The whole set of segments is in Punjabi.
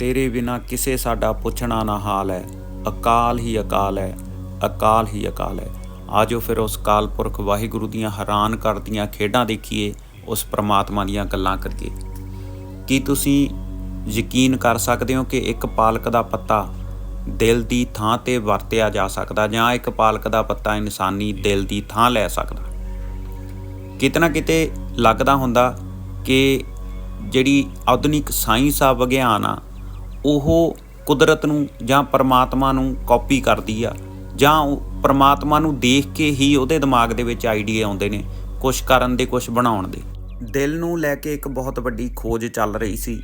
ਤੇਰੇ ਬਿਨਾ ਕਿਸੇ ਸਾਡਾ ਪੁੱਛਣਾ ਨਾ ਹਾਲ ਹੈ। ਅਕਾਲ ਹੀ ਅਕਾਲ ਹੈ, ਅਕਾਲ ਹੀ ਅਕਾਲ ਹੈ। ਆਜੋ ਫਿਰ ਉਸ ਕਾਲ ਪੁਰਖ ਵਾਹਿਗੁਰੂ ਦੀਆਂ ਹੈਰਾਨ ਕਰਦੀਆਂ ਖੇਡਾਂ ਦੇਖੀਏ, ਉਸ ਪ੍ਰਮਾਤਮਾ ਦੀਆਂ ਗੱਲਾਂ ਕਰੀਏ। ਕੀ ਤੁਸੀਂ ਯਕੀਨ ਕਰ ਸਕਦੇ ਹੋ ਕਿ ਇੱਕ ਪਾਲਕ ਦਾ ਪੱਤਾ ਦਿਲ ਦੀ ਥਾਂ ਤੇ ਵਰਤਿਆ ਜਾ ਸਕਦਾ ਜਾਂ ਇੱਕ ਪਾਲਕ ਦਾ ਪੱਤਾ ਇਨਸਾਨੀ ਦਿਲ ਦੀ ਥਾਂ ਲੈ ਸਕਦਾ? ਕਿਤੇ ਨਾ ਕਿਤੇ ਲੱਗਦਾ ਹੁੰਦਾ ਕਿ ਜਿਹੜੀ ਆਧੁਨਿਕ ਸਾਇੰਸ ਆ ਵਿਗਿਆਨ ਆ ਉਹ ਕੁਦਰਤ ਨੂੰ ਜਾਂ ਪਰਮਾਤਮਾ ਨੂੰ ਕਾਪੀ ਕਰਦੀ ਆ, ਜਾਂ ਉਹ ਪਰਮਾਤਮਾ ਨੂੰ ਦੇਖ ਕੇ ਹੀ ਉਹਦੇ ਦਿਮਾਗ ਦੇ ਵਿੱਚ ਆਈਡੀਆ ਆਉਂਦੇ ਨੇ ਕੁਝ ਕਰਨ ਦੇ ਕੁਝ ਬਣਾਉਣ ਦੇ। ਦਿਲ ਨੂੰ ਲੈ ਕੇ ਇੱਕ ਬਹੁਤ ਵੱਡੀ ਖੋਜ ਚੱਲ ਰਹੀ ਸੀ,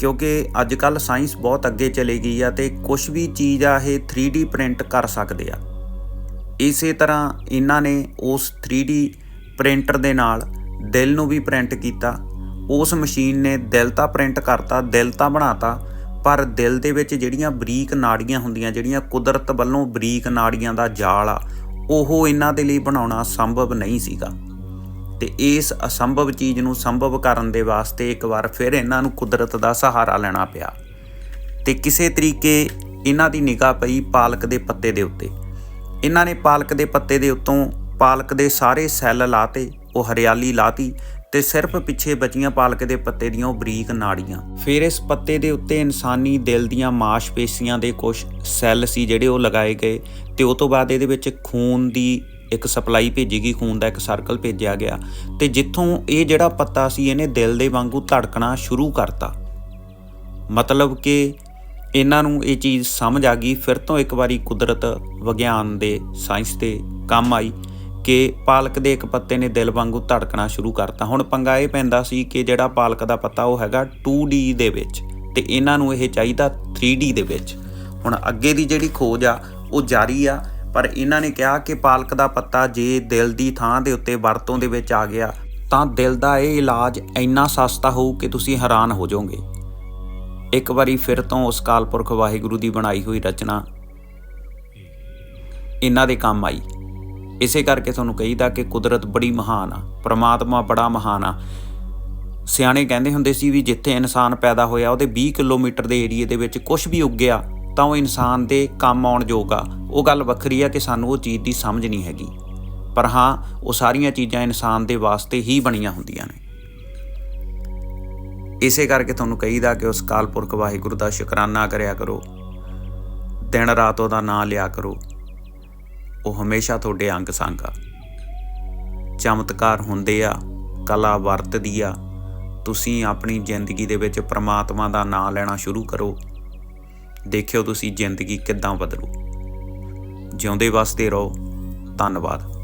ਕਿਉਂਕਿ ਅੱਜ ਕੱਲ ਸਾਇੰਸ ਬਹੁਤ ਅੱਗੇ ਚਲੀ ਗਈ ਆ ਤੇ ਕੁਝ ਵੀ ਚੀਜ਼ ਆ, ਇਹ 3D ਪ੍ਰਿੰਟ ਕਰ ਸਕਦੇ ਆ। ਇਸੇ ਤਰ੍ਹਾਂ ਇਹਨਾਂ ਨੇ ਉਸ 3D ਪ੍ਰਿੰਟਰ ਦੇ ਨਾਲ ਦਿਲ ਨੂੰ ਵੀ ਪ੍ਰਿੰਟ ਕੀਤਾ, ਉਸ ਮਸ਼ੀਨ ਨੇ ਦਿਲ ਤਾਂ ਪ੍ਰਿੰਟ ਕਰਤਾ, ਦਿਲ ਤਾਂ ਬਣਾਤਾ ਪਰ ਦਿਲ ਦੇ ਵਿੱਚ ਜਿਹੜੀਆਂ ਬਰੀਕ ਨਾੜੀਆਂ ਹੁੰਦੀਆਂ, ਜਿਹੜੀਆਂ ਕੁਦਰਤ ਵੱਲੋਂ ਬਰੀਕ ਨਾੜੀਆਂ ਦਾ ਜਾਲ ਆ, ਉਹ ਇਹਨਾਂ ਦੇ ਲਈ ਬਣਾਉਣਾ ਸੰਭਵ ਨਹੀਂ ਸੀਗਾ। ਤੇ ਇਸ ਅਸੰਭਵ ਚੀਜ਼ ਨੂੰ ਸੰਭਵ ਕਰਨ ਦੇ ਵਾਸਤੇ ਇੱਕ ਵਾਰ ਫਿਰ ਇਹਨਾਂ ਨੂੰ ਕੁਦਰਤ ਦਾ ਸਹਾਰਾ ਲੈਣਾ ਪਿਆ। ਤੇ ਕਿਸੇ ਤਰੀਕੇ ਇਹਨਾਂ ਦੀ ਨਿਗਾਹ ਪਈ ਪਾਲਕ ਦੇ ਪੱਤੇ ਦੇ ਉੱਤੇ। ਇਹਨਾਂ ਨੇ ਪਾਲਕ ਦੇ ਪੱਤੇ ਦੇ ਉੱਤੋਂ ਪਾਲਕ ਦੇ ਸਾਰੇ ਸੈੱਲ ਲਾਤੇ, ਉਹ ਹਰਿਆਲੀ ਲਾਤੀ ਤੇ ਸਿਰਫ ਪਿੱਛੇ ਬਚੀਆਂ ਪਾਲਕ ਦੇ ਪੱਤੇ ਦੀਆਂ ਉਹ ਬਰੀਕ ਨਾੜੀਆਂ। ਫਿਰ ਇਸ ਪੱਤੇ ਦੇ ਉੱਤੇ ਇਨਸਾਨੀ ਦਿਲ ਦੀਆਂ ਮਾਸਪੇਸ਼ੀਆਂ ਦੇ ਕੁਝ ਸੈੱਲ ਸੀ ਜਿਹੜੇ ਉਹ ਲਗਾਏ ਗਏ ਤੇ ਉਸ ਤੋਂ ਬਾਅਦ ਇਹਦੇ ਵਿੱਚ ਖੂਨ ਦੀ ਇੱਕ ਸਪਲਾਈ ਭੇਜੀ ਗਈ ਖੂਨ ਦਾ ਇੱਕ ਸਰਕਲ ਭੇਜਿਆ ਗਿਆ ਤੇ ਜਿੱਥੋਂ ਇਹ ਜਿਹੜਾ ਪੱਤਾ ਸੀ ਇਹਨੇ ਦਿਲ ਦੇ ਵਾਂਗੂ ਧੜਕਣਾ ਸ਼ੁਰੂ ਕਰਤਾ। ਮਤਲਬ ਕਿ ਇਹਨਾਂ ਨੂੰ ਇਹ ਚੀਜ਼ ਸਮਝ ਆ ਗਈ, ਫਿਰ ਤੋਂ ਇੱਕ ਵਾਰੀ ਕੁਦਰਤ ਵਿਗਿਆਨ ਦੇ ਸਾਇੰਸ ਦੇ ਕੰਮ ਆਈ। ਕਿ ਪਾਲਕ ਦੇ ਇੱਕ ਪੱਤੇ ਨੇ ਦਿਲ ਵਾਂਗੂ ਧੜਕਣਾ ਸ਼ੁਰੂ ਕਰਤਾ। ਹੁਣ ਪੰਗਾ ਇਹ ਪੈਂਦਾ ਸੀ ਕਿ ਜਿਹੜਾ ਪਾਲਕ ਦਾ ਪੱਤਾ ਉਹ ਹੈਗਾ 2D ਦੇ ਵਿੱਚ ਤੇ ਇਹਨਾਂ ਨੂੰ ਇਹ ਚਾਹੀਦਾ 3D ਦੇ ਵਿੱਚ। ਹੁਣ ਅੱਗੇ ਦੀ ਜਿਹੜੀ ਖੋਜ ਆ, ਉਹ ਜਾਰੀ ਆ, ਪਰ ਇਹਨਾਂ ਨੇ ਕਿਹਾ ਕਿ ਪਾਲਕ ਦਾ ਪੱਤਾ ਜੇ ਦਿਲ ਦੀ ਥਾਂ ਦੇ ਉੱਤੇ ਵਰਤੋਂ ਦੇ ਵਿੱਚ ਆ ਗਿਆ, ਤਾਂ ਦਿਲ ਦਾ ਇਹ ਇਲਾਜ ਇੰਨਾ ਸਸਤਾ ਹੋਊ ਕਿ ਤੁਸੀਂ ਹੈਰਾਨ ਹੋ ਜਾਓਗੇ। ਇੱਕ ਵਾਰੀ ਫਿਰ ਤੋਂ ਉਸ ਕਾਲਪੁਰਖ ਵਾਹਿਗੁਰੂ ਦੀ ਬਣਾਈ ਹੋਈ ਰਚਨਾ, ਇਹਨਾਂ ਦੇ ਕੰਮ ਆਈ। ਇਸੇ ਕਰਕੇ ਤੁਹਾਨੂੰ ਕਹੀਦਾ ਕਿ ਕੁਦਰਤ ਬੜੀ ਮਹਾਨ ਆ, ਪ੍ਰਮਾਤਮਾ ਬੜਾ ਮਹਾਨ ਆ। ਸਿਆਣੇ ਕਹਿੰਦੇ ਹੁੰਦੇ ਸੀ ਵੀ ਜਿੱਥੇ ਇਨਸਾਨ ਪੈਦਾ ਹੋਇਆ, ਉਹਦੇ 20 ਕਿਲੋਮੀਟਰ ਦੇ ਏਰੀਏ ਦੇ ਵਿੱਚ ਕੁਝ ਵੀ ਉੱਗਿਆ, ਤਾਂ ਉਹ ਇਨਸਾਨ ਦੇ ਕੰਮ ਆਉਣ ਜੋਗਾ। ਉਹ ਗੱਲ ਵੱਖਰੀ ਆ ਕਿ ਸਾਨੂੰ ਉਹ ਚੀਜ਼ ਦੀ ਸਮਝ ਨਹੀਂ ਹੈਗੀ। ਪਰ ਹਾਂ, ਉਹ ਸਾਰੀਆਂ ਚੀਜ਼ਾਂ ਇਨਸਾਨ ਦੇ ਵਾਸਤੇ ਹੀ ਬਣੀਆਂ ਹੁੰਦੀਆਂ ਨੇ। ਇਸੇ ਕਰਕੇ ਤੁਹਾਨੂੰ ਕਹੀਦਾ ਕਿ ਉਸ ਕਾਲਪੁਰਖ ਵਾਹਿਗੁਰੂ ਦਾ ਸ਼ੁਕਰਾਨਾ ਕਰਿਆ ਕਰੋ। ਦਿਨ ਰਾਤ ਉਹਦਾ ਨਾਮ ਲਿਆ ਕਰੋ। ਉਹ ਹਮੇਸ਼ਾ ਤੁਹਾਡੇ ਅੰਗ ਸੰਗ ਆ। ਚਮਤਕਾਰ ਹੁੰਦੇ ਆ, ਕਲਾ ਵਰਤਦੀ ਆ। ਤੁਸੀਂ ਆਪਣੀ ਜ਼ਿੰਦਗੀ ਦੇ ਵਿੱਚ ਪ੍ਰਮਾਤਮਾ ਦਾ ਨਾਮ ਲੈਣਾ ਸ਼ੁਰੂ ਕਰੋ। ਦੇਖਿਓ ਤੁਸੀਂ ਜ਼ਿੰਦਗੀ ਕਿੱਦਾਂ ਬਦਲੂ। ਜਿਉਂਦੇ ਵਸਦੇ ਰਹੋ। ਧੰਨਵਾਦ।